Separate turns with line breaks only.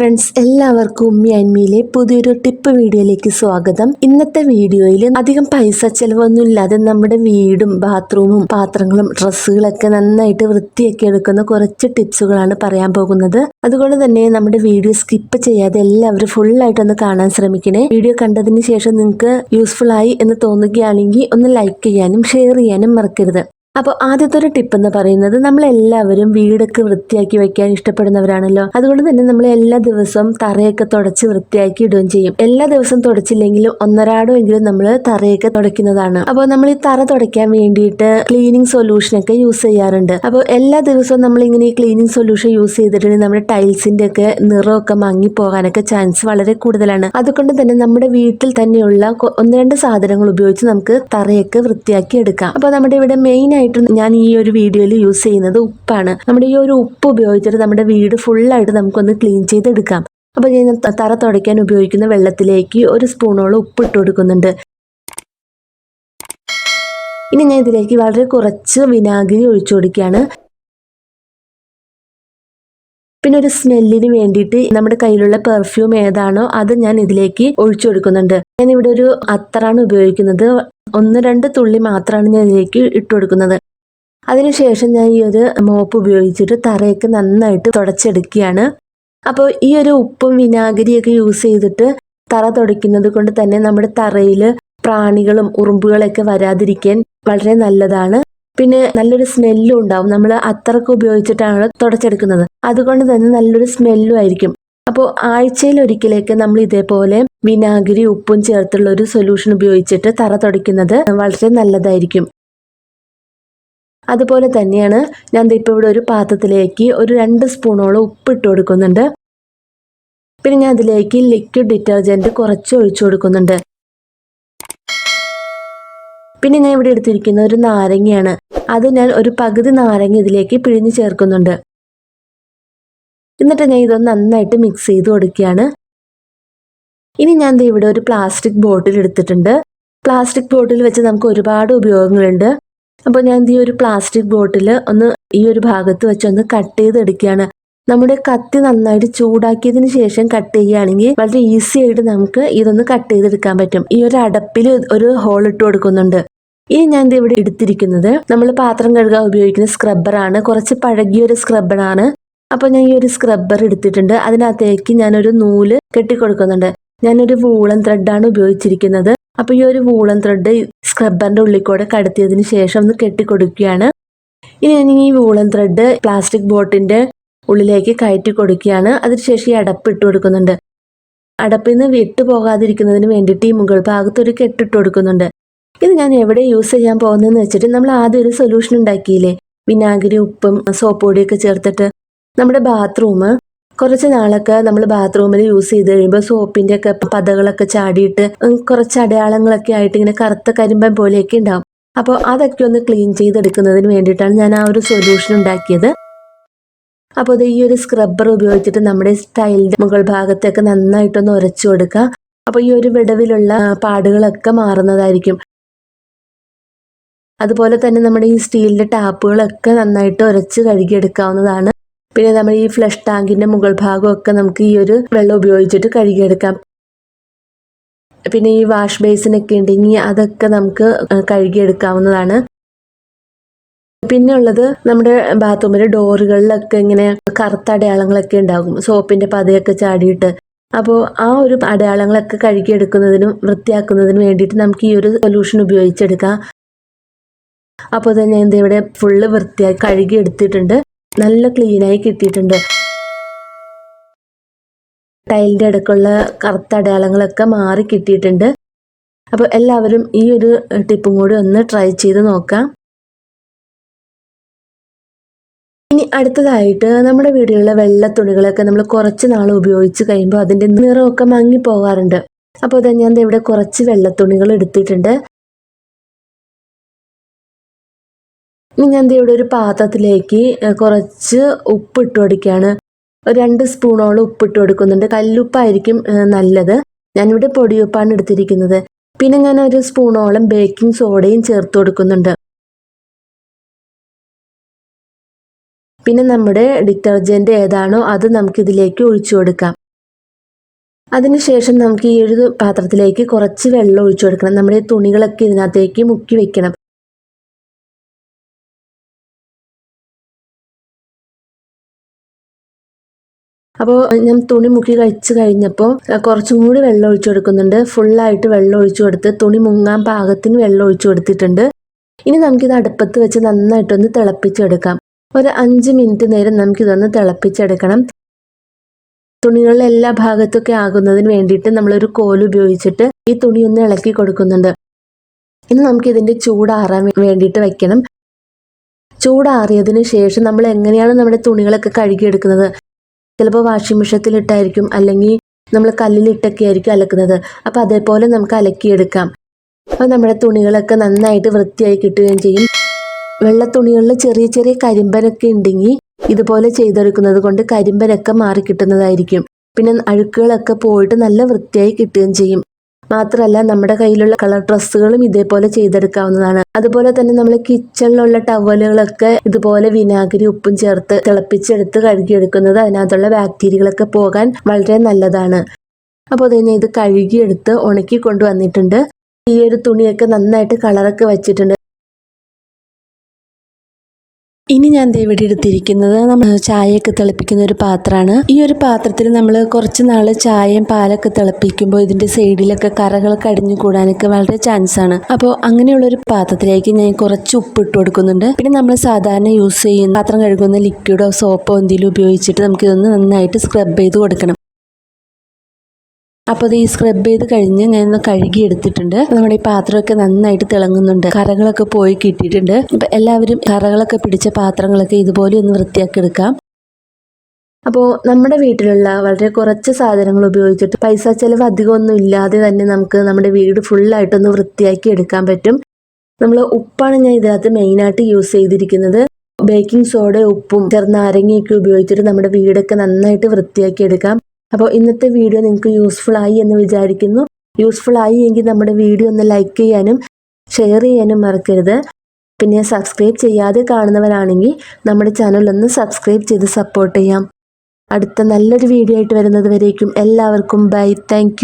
Friends എല്ലാവർക്കും ഉമ്മി അന്മിയിലെ പുതിയൊരു ടിപ്പ് വീഡിയോയിലേക്ക് സ്വാഗതം. ഇന്നത്തെ വീഡിയോയിൽ അധികം പൈസ ചെലവൊന്നും ഇല്ലാതെ നമ്മുടെ വീടും ബാത്റൂമും പാത്രങ്ങളും ഡ്രസ്സുകളൊക്കെ നന്നായിട്ട് വൃത്തിയാക്കി എടുക്കുന്ന കുറച്ച് ടിപ്സുകളാണ് പറയാൻ പോകുന്നത്. അതുകൊണ്ട് തന്നെ നമ്മുടെ വീഡിയോ സ്കിപ്പ് ചെയ്യാതെ എല്ലാവരും ഫുൾ ആയിട്ടൊന്ന് കാണാൻ ശ്രമിക്കണേ. വീഡിയോ കണ്ടതിന് ശേഷം നിങ്ങൾക്ക് യൂസ്ഫുൾ ആയി എന്ന് തോന്നുകയാണെങ്കിൽ ഒന്ന് ലൈക്ക് ചെയ്യാനും ഷെയർ ചെയ്യാനും മറക്കരുത്. അപ്പോൾ ആദ്യത്തെ ഒരു ടിപ്പ് എന്ന് പറയുന്നത് നമ്മളെല്ലാവരും വീടൊക്കെ വൃത്തിയാക്കി വെക്കാൻ ഇഷ്ടപ്പെടുന്നവരാണല്ലോ. അതുകൊണ്ട് തന്നെ നമ്മൾ എല്ലാ ദിവസവും തറയൊക്കെ തുടച്ച് വൃത്തിയാക്കി ഇടുകയും ചെയ്യും. എല്ലാ ദിവസവും തുടച്ചില്ലെങ്കിലും ഒന്നരാടോ എങ്കിലും നമ്മൾ തറയൊക്കെ തുടയ്ക്കുന്നതാണ്. അപ്പോൾ നമ്മൾ ഈ തറ തുടയ്ക്കാൻ വേണ്ടിയിട്ട് ക്ലീനിങ് സൊല്യൂഷൻ ഒക്കെ യൂസ് ചെയ്യാറുണ്ട്. അപ്പോൾ എല്ലാ ദിവസവും നമ്മൾ ഇങ്ങനെ ഈ ക്ലീനിങ് സൊല്യൂഷൻ യൂസ് ചെയ്തിട്ടുണ്ടെങ്കിൽ നമ്മുടെ ടൈൽസിന്റെ ഒക്കെ നിറമൊക്കെ മങ്ങി പോകാനൊക്കെ ചാൻസ് വളരെ കൂടുതലാണ്. അതുകൊണ്ട് തന്നെ നമ്മുടെ വീട്ടിൽ തന്നെയുള്ള ഒന്ന് രണ്ട് സാധനങ്ങൾ ഉപയോഗിച്ച് നമുക്ക് തറയൊക്കെ വൃത്തിയാക്കി എടുക്കാം. അപ്പോൾ നമ്മുടെ ഇവിടെ മെയിൻ ആയിട്ട് ഞാൻ ഈ ഒരു വീഡിയോയിൽ യൂസ് ചെയ്യുന്നത് ഉപ്പാണ്. നമ്മുടെ ഈ ഒരു ഉപ്പ് ഉപയോഗിച്ചിട്ട് നമ്മുടെ വീട് ഫുള്ളായിട്ട് നമുക്കൊന്ന് ക്ലീൻ ചെയ്തെടുക്കാം. അപ്പോൾ ഞാൻ തറ തുടയ്ക്കാൻ ഉപയോഗിക്കുന്ന വെള്ളത്തിലേക്ക് ഒരു സ്പൂണോളം ഉപ്പ് ഇട്ട് കൊടുക്കുന്നുണ്ട്. ഇനി ഞാൻ ഇതിലേക്ക് വളരെ കുറച്ച് വിനാഗിരി ഒഴിച്ചു കൊടുക്കുകയാണ്. പിന്നെ ഒരു സ്മെല്ലിന് വേണ്ടിയിട്ട് നമ്മുടെ കയ്യിലുള്ള പെർഫ്യൂം ഏതാണോ അത് ഞാൻ ഇതിലേക്ക് ഒഴിച്ചു കൊടുക്കുന്നുണ്ട്. ഞാൻ ഇവിടെ ഒരു അത്തറാണ് ഉപയോഗിക്കുന്നത്. ഒന്ന് രണ്ട് തുള്ളി മാത്രമാണ് ഞാൻ ഇതിലേക്ക് ഇട്ട് കൊടുക്കുന്നത് അതിനുശേഷം ഞാൻ ഈ ഒരു മോപ്പ് ഉപയോഗിച്ചിട്ട് തറയൊക്കെ നന്നായിട്ട് തുടച്ചെടുക്കുകയാണ്. അപ്പോൾ ഈ ഒരു ഉപ്പും വിനാഗിരിയൊക്കെ യൂസ് ചെയ്തിട്ട് തറ തുടയ്ക്കുന്നത് കൊണ്ട് തന്നെ നമ്മുടെ തറയിൽ പ്രാണികളും ഉറുമ്പുകളൊക്കെ വരാതിരിക്കാൻ വളരെ നല്ലതാണ്. പിന്നെ നല്ലൊരു സ്മെല്ലും ഉണ്ടാവും. നമ്മൾ അത്രയ്ക്ക് ഉപയോഗിച്ചിട്ടാണ് തുടച്ചെടുക്കുന്നത്. അതുകൊണ്ട് തന്നെ നല്ലൊരു സ്മെല്ലും ആയിരിക്കും. അപ്പോൾ ആഴ്ചയിൽ ഒരിക്കലേക്ക് നമ്മൾ ഇതേപോലെ വിനാഗിരി ഉപ്പും ചേർത്തുള്ള ഒരു സൊല്യൂഷൻ ഉപയോഗിച്ചിട്ട് തറ തുടയ്ക്കുന്നത് വളരെ നല്ലതായിരിക്കും. അതുപോലെ തന്നെയാണ് ഞാൻ ഇപ്പോൾ ഇവിടെ ഒരു പാത്രത്തിലേക്ക് ഒരു രണ്ട് സ്പൂണോളം ഉപ്പ് ഇട്ട് കൊടുക്കുന്നുണ്ട്. പിന്നെ ഞാൻ അതിലേക്ക് ലിക്വിഡ് ഡിറ്റർജന്റ് കുറച്ച് ഒഴിച്ചു കൊടുക്കുന്നുണ്ട്. പിന്നെ ഞാൻ ഇവിടെ എടുത്തിരിക്കുന്ന ഒരു നാരങ്ങയാണ്. അത് ഞാൻ ഒരു പകുതി നാരങ്ങ ഇതിലേക്ക് പിഴിഞ്ഞ് ചേർക്കുന്നുണ്ട്. എന്നിട്ട് ഞാൻ ഇതൊന്ന് നന്നായിട്ട് മിക്സ് ചെയ്ത് കൊടുക്കുകയാണ്. ഇനി ഞാൻ ഇവിടെ ഒരു പ്ലാസ്റ്റിക് ബോട്ടിൽ എടുത്തിട്ടുണ്ട്. പ്ലാസ്റ്റിക് ബോട്ടിൽ വെച്ച് നമുക്ക് ഒരുപാട് ഉപയോഗങ്ങളുണ്ട്. അപ്പോൾ ഞാൻ ഈ ഒരു പ്ലാസ്റ്റിക് ബോട്ടിൽ ഒന്ന് ഈ ഒരു ഭാഗത്ത് വെച്ച് ഒന്ന് കട്ട് ചെയ്തെടുക്കുകയാണ്. നമ്മുടെ കത്തി നന്നായിട്ട് ചൂടാക്കിയതിന് ശേഷം കട്ട് ചെയ്യുകയാണെങ്കിൽ വളരെ ഈസി ആയിട്ട് നമുക്ക് ഇതൊന്ന് കട്ട് ചെയ്തെടുക്കാൻ പറ്റും. ഈ ഒരു അടപ്പിൽ ഒരു ഹോൾ ഇട്ട് കൊടുക്കുന്നുണ്ട്. ഇനി ഞാൻ ദേ ഇവിടെ എടുത്തിരിക്കുന്നത്. നമ്മൾ പാത്രം കഴുകാൻ ഉപയോഗിക്കുന്ന സ്ക്രബ്ബറാണ് കുറച്ച് പഴകിയ ഒരു സ്ക്രബ്ബറാണ് അപ്പോൾ ഞാൻ ഈ ഒരു സ്ക്രബ്ബർ എടുത്തിട്ടുണ്ട്. അതിനകത്തേക്ക് ഞാനൊരു നൂൽ കെട്ടിക്കൊടുക്കുന്നുണ്ട്. ഞാനൊരു വൂളൻ ത്രെഡാണ് ഉപയോഗിച്ചിരിക്കുന്നത്. അപ്പോൾ ഈ ഒരു വൂളൻ ത്രെഡ് സ്ക്രബ്ബറിന്റെ ഉള്ളിൽ കൂടെ കടത്തിയതിന് ശേഷം ഒന്ന് കെട്ടിക്കൊടുക്കുകയാണ്. ഇനി ഞാൻ ഈ വൂളൻ ത്രെഡ് പ്ലാസ്റ്റിക് ബോട്ടിന്റെ ഉള്ളിലേക്ക് കയറ്റി കൊടുക്കുകയാണ്. അതിനുശേഷം ഈ അടപ്പ് ഇട്ട് കൊടുക്കുന്നുണ്ട്. അടപ്പിൽ നിന്ന് വിട്ടു പോകാതിരിക്കുന്നതിന് വേണ്ടിയിട്ട് ഈ മുകൾ ഭാഗത്ത് ഒരു കെട്ടിട്ട് കൊടുക്കുന്നുണ്ട്. ഇത് ഞാൻ എവിടെ യൂസ് ചെയ്യാൻ പോകുന്നതെന്ന് വെച്ചിട്ട് നമ്മൾ ആദ്യം ഒരു സൊല്യൂഷൻ ഉണ്ടാക്കിയില്ലേ? വിനാഗിരി ഉപ്പും സോപ്പ് പൊടിയൊക്കെ ചേർത്തിട്ട് നമ്മുടെ ബാത്റൂം കുറച്ച് നാളൊക്കെ നമ്മൾ ബാത്റൂമിൽ യൂസ് ചെയ്ത് കഴിയുമ്പോൾ സോപ്പിന്റെ ഒക്കെ പതകളൊക്കെ ചാടിയിട്ട് കുറച്ച് അടയാളങ്ങളൊക്കെ ആയിട്ട് ഇങ്ങനെ കറുത്ത കരിമ്പൻ പോലെയൊക്കെ ഉണ്ടാവും. അപ്പോൾ അതൊക്കെ ഒന്ന് ക്ലീൻ ചെയ്തെടുക്കുന്നതിന് വേണ്ടിയിട്ടാണ് ഞാൻ ആ ഒരു സൊല്യൂഷൻ ഉണ്ടാക്കിയത്. അപ്പോൾ ഇത് ഈ ഒരു സ്ക്രബ്ബർ ഉപയോഗിച്ചിട്ട് നമ്മുടെ സ്റ്റൈലിന്റെ മുകൾ ഭാഗത്തൊക്കെ നന്നായിട്ടൊന്ന് ഉരച്ചു കൊടുക്കുക. അപ്പോൾ ഈ ഒരു വിടവിലുള്ള പാടുകളൊക്കെ മാറുന്നതായിരിക്കും. അതുപോലെ തന്നെ നമ്മുടെ ഈ സ്റ്റീലിന്റെ ടാപ്പുകളൊക്കെ നന്നായിട്ട് ഉരച്ച് കഴുകിയെടുക്കാവുന്നതാണ്. പിന്നെ നമ്മൾ ഈ ഫ്ലഷ് ടാങ്കിന്റെ മുകൾ ഭാഗമൊക്കെ നമുക്ക് ഈ ഒരു വെള്ളം ഉപയോഗിച്ചിട്ട് കഴുകിയെടുക്കാം. പിന്നെ ഈ വാഷ് ബേസിനൊക്കെ ഉണ്ടെങ്കിൽ അതൊക്കെ നമുക്ക് കഴുകിയെടുക്കാവുന്നതാണ്. പിന്നെ ഉള്ളത് നമ്മുടെ ബാത്റൂമിലെ ഡോറുകളിലൊക്കെ ഇങ്ങനെ കറുത്ത അടയാളങ്ങളൊക്കെ ഉണ്ടാകും. സോപ്പിന്റെ പതയൊക്കെ ചാടിയിട്ട്. അപ്പോൾ ആ ഒരു അടയാളങ്ങളൊക്കെ കഴുകിയെടുക്കുന്നതിനും വൃത്തിയാക്കുന്നതിനും വേണ്ടിയിട്ട് നമുക്ക് ഈ ഒരു സൊല്യൂഷൻ ഉപയോഗിച്ചെടുക്കാം. അപ്പോൾ തന്നെ എന്താ ഇവിടെ ഫുള്ള് വൃത്തിയായി കഴുകി എടുത്തിട്ടുണ്ട് നല്ല ക്ലീനായി കിട്ടിയിട്ടുണ്ട്. ടൈലിന്റെ അടുക്കുള്ള കറുത്ത അടയാളങ്ങളൊക്കെ മാറി കിട്ടിയിട്ടുണ്ട്. അപ്പോൾ എല്ലാവരും ഈ ഒരു ടിപ്പും കൂടി ഒന്ന് ട്രൈ ചെയ്ത് നോക്കാം. ഇനി അടുത്തതായിട്ട് നമ്മുടെ വീടുകളിലെ വെള്ള തുണികളൊക്കെ നമ്മൾ കുറച്ച് നാൾ ഉപയോഗിച്ച് കഴിയുമ്പോൾ അതിന്റെ നിറമൊക്കെ മങ്ങി പോകാറുണ്ട് അപ്പോൾ അത് ഞാൻ ഇവിടെ കുറച്ച് വെള്ള തുണികൾ എടുത്തിട്ടുണ്ട്. ഇനി ഞാൻ ഇവിടെ ഒരു പാത്രത്തിലേക്ക് കുറച്ച് ഉപ്പ് ഇട്ട് കൊടുക്കുകയാണ് രണ്ട് സ്പൂണോളം ഉപ്പിട്ട് കൊടുക്കുന്നുണ്ട്. കല്ലുപ്പായിരിക്കും നല്ലത്. ഞാനിവിടെ പൊടിയുപ്പാണ് എടുത്തിരിക്കുന്നത്. പിന്നെ ഞാൻ ഒരു സ്പൂണോളം ബേക്കിംഗ് സോഡയും ചേർത്ത് കൊടുക്കുന്നുണ്ട്. പിന്നെ നമ്മുടെ ഡിറ്റർജന്റ് ഏതാണോ അത് നമുക്കിതിലേക്ക് ഒഴിച്ചു കൊടുക്കാം. അതിനുശേഷം നമുക്ക് ഈ ഒരു പാത്രത്തിലേക്ക് കുറച്ച് വെള്ളം ഒഴിച്ചു കൊടുക്കണം. നമ്മുടെ തുണികളൊക്കെ ഇതിനകത്തേക്ക് മുക്കി വെക്കണം. അപ്പോൾ ഞാൻ തുണി മുക്കി കഴിച്ച് കഴിഞ്ഞപ്പോൾ കുറച്ചും കൂടി വെള്ളം ഒഴിച്ചു കൊടുക്കുന്നുണ്ട്. ഫുള്ളായിട്ട് വെള്ളം ഒഴിച്ചു കൊടുത്ത് തുണി മുങ്ങാൻ പാകത്തിന് വെള്ളം ഒഴിച്ചു കൊടുത്തിട്ടുണ്ട്. ഇനി നമുക്കിത് അടുപ്പത്ത് വെച്ച് നന്നായിട്ടൊന്ന് തിളപ്പിച്ചെടുക്കാം. ഒരു അഞ്ച് മിനിറ്റ് നേരം നമുക്കിതൊന്ന് തിളപ്പിച്ചെടുക്കണം. തുണികളിലെ എല്ലാ ഭാഗത്തൊക്കെ ആകുന്നതിന് വേണ്ടിയിട്ട് നമ്മളൊരു കോൽ ഉപയോഗിച്ചിട്ട് ഈ തുണി ഒന്ന് ഇളക്കി കൊടുക്കുന്നുണ്ട്. ഇനി നമുക്ക് ചൂടാറാൻ വേണ്ടിയിട്ട് വെക്കണം. ചൂടാറിയതിന് ശേഷം നമ്മൾ എങ്ങനെയാണ് നമ്മുടെ തുണികളൊക്കെ കഴുകിയെടുക്കുന്നത്? ചിലപ്പോൾ വാഷിംഗ് മെഷീനത്തിലിട്ടായിരിക്കും അല്ലെങ്കിൽ നമ്മൾ കല്ലിലിട്ടൊക്കെ ആയിരിക്കും അലക്കുന്നത്. അപ്പോൾ അതേപോലെ നമുക്ക് അലക്കിയെടുക്കാം. അപ്പോൾ നമ്മുടെ തുണികളൊക്കെ നന്നായിട്ട് വൃത്തിയായി കിട്ടുകയും ചെയ്യും. വെള്ള തുണികളിൽ ചെറിയ ചെറിയ കരിമ്പനൊക്കെ ഉണ്ടെങ്കിൽ ഇതുപോലെ ചെയ്തെടുക്കുന്നത് കൊണ്ട് കരിമ്പനൊക്കെ മാറി കിട്ടുന്നതായിരിക്കും. പിന്നെ അഴുക്കുകളൊക്കെ പോയിട്ട് നല്ല വൃത്തിയായി കിട്ടുകയും ചെയ്യും. മാത്രമല്ല നമ്മുടെ കയ്യിലുള്ള കളർ ഡ്രസ്സുകളും ഇതേപോലെ ചെയ്തെടുക്കാവുന്നതാണ്. അതുപോലെ തന്നെ നമ്മൾ കിച്ചണിലുള്ള ടവലുകളൊക്കെ ഇതുപോലെ വിനാഗിരി ഉപ്പും ചേർത്ത് തിളപ്പിച്ചെടുത്ത് കഴുകിയെടുക്കുന്നത് അതിനകത്തുള്ള ബാക്ടീരിയകളൊക്കെ പോകാൻ വളരെ നല്ലതാണ്. അപ്പോൾ അത് ഇത് കഴുകിയെടുത്ത് ഉണക്കി കൊണ്ടുവന്നിട്ടുണ്ട് ഈ ഒരു തുണിയൊക്കെ നന്നായിട്ട് കളറൊക്കെ വെച്ചിട്ടുണ്ട്. ഇനി ഞാൻ ഇവിടെ എടുത്തിരിക്കുന്നത് നമ്മൾ ചായയൊക്കെ തിളപ്പിക്കുന്ന ഒരു പാത്രമാണ്. ഈ ഒരു പാത്രത്തിൽ നമ്മൾ കുറച്ച് നാൾ ചായയും പാലൊക്കെ തിളപ്പിക്കുമ്പോൾ ഇതിന്റെ സൈഡിലൊക്കെ കറകളൊക്കെ അടിഞ്ഞു കൂടാനൊക്കെ വളരെ ചാൻസ് ആണ്. അപ്പോൾ അങ്ങനെയുള്ള ഒരു പാത്രത്തിലേക്ക് ഞാൻ കുറച്ച് ഉപ്പ് ഇട്ട് കൊടുക്കുന്നുണ്ട്. പിന്നെ നമ്മൾ സാധാരണ യൂസ് ചെയ്യുന്ന പാത്രം കഴുകുന്ന ലിക്വിഡോ സോപ്പോ എന്തെങ്കിലും ഉപയോഗിച്ചിട്ട് നമുക്കിതൊന്ന് നന്നായിട്ട് സ്ക്രബ് ചെയ്ത് കൊടുക്കണം. അപ്പോൾ അത് ഈ സ്ക്രബ് ചെയ്ത് കഴിഞ്ഞ് ഞാൻ ഒന്ന് കഴുകി എടുത്തിട്ടുണ്ട്. നമ്മുടെ ഈ പാത്രമൊക്കെ നന്നായിട്ട് തിളങ്ങുന്നുണ്ട്. കറകളൊക്കെ പോയി കിട്ടിയിട്ടുണ്ട്. അപ്പം എല്ലാവരും കറകളൊക്കെ പിടിച്ച പാത്രങ്ങളൊക്കെ ഇതുപോലെ ഒന്ന് വൃത്തിയാക്കി എടുക്കാം. അപ്പോൾ നമ്മുടെ വീട്ടിലുള്ള വളരെ കുറച്ച് സാധനങ്ങൾ ഉപയോഗിച്ചിട്ട് പൈസ ചിലവ് അധികമൊന്നും ഇല്ലാതെ തന്നെ നമുക്ക് നമ്മുടെ വീട് ഫുള്ളായിട്ടൊന്ന് വൃത്തിയാക്കി എടുക്കാൻ പറ്റും. നമ്മൾ ഉപ്പാണ് ഞാൻ ഇതിനകത്ത് മെയിനായിട്ട് യൂസ് ചെയ്തിരിക്കുന്നത്. ബേക്കിംഗ് സോഡ ഉപ്പും ചെറുനാരങ്ങയൊക്കെ ഉപയോഗിച്ചിട്ട് നമ്മുടെ വീടൊക്കെ നന്നായിട്ട് വൃത്തിയാക്കി എടുക്കാം. അപ്പോൾ ഇന്നത്തെ വീഡിയോ നിങ്ങൾക്ക് യൂസ്ഫുൾ ആയി എന്ന് വിചാരിക്കുന്നു. യൂസ്ഫുൾ ആയി എങ്കിൽ നമ്മുടെ വീഡിയോ ഒന്ന് ലൈക്ക് ചെയ്യാനും ഷെയർ ചെയ്യാനും മറക്കരുത്. പിന്നെ സബ്സ്ക്രൈബ് ചെയ്യാതെ കാണുന്നവരാണെങ്കിൽ നമ്മുടെ ചാനൽ ഒന്ന് സബ്സ്ക്രൈബ് ചെയ്ത് സപ്പോർട്ട് ചെയ്യാം. അടുത്ത നല്ലൊരു വീഡിയോ ആയിട്ട് വരുന്നത് വരേക്കും. എല്ലാവർക്കും ബൈ താങ്ക്